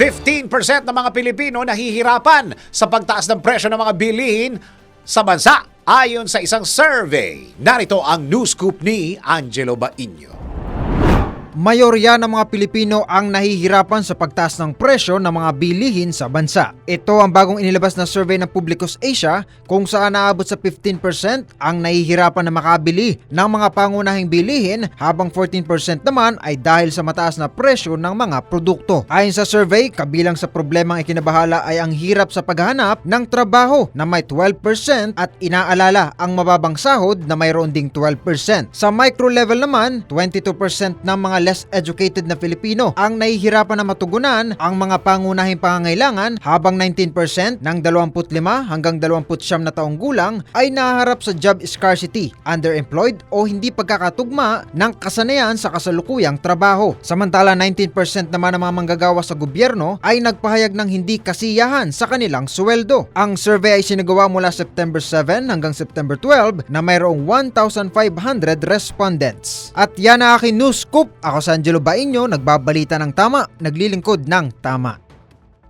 15% ng mga Pilipino nahihirapan sa pagtaas ng presyo ng mga bilihin sa bansa ayon sa isang survey. Narito ang news scoop ni Angelo Bainyo. Mayorya ng mga Pilipino ang nahihirapan sa pagtaas ng presyo ng mga bilihin sa bansa. Ito ang bagong inilabas na survey ng Publicus Asia kung saan naabot sa 15% ang nahihirapan na makabili ng mga pangunahing bilihin habang 14% naman ay dahil sa mataas na presyo ng mga produkto. Ayon sa survey, kabilang sa problemang ikinabahala ay ang hirap sa paghahanap ng trabaho na may 12% at inaalala ang mababang sahod na mayroon ding 12%. Sa micro level naman, 22% ng mga less educated na Filipino ang nahihirapan na matugunan ang mga pangunahing pangangailangan habang 19% ng 25 hanggang 29 na taong gulang ay nahaharap sa job scarcity, underemployed o hindi pagkakatugma ng kasanayan sa kasalukuyang trabaho. Samantala 19% naman ng mga manggagawa sa gobyerno ay nagpahayag ng hindi kasiyahan sa kanilang sweldo. Ang survey ay sinagawa mula September 7 hanggang September 12 na mayroong 1,500 respondents. At yan ang aking news scoop. Ako sa Angelo Bainyo, nagbabalita ng tama, naglilingkod ng tama.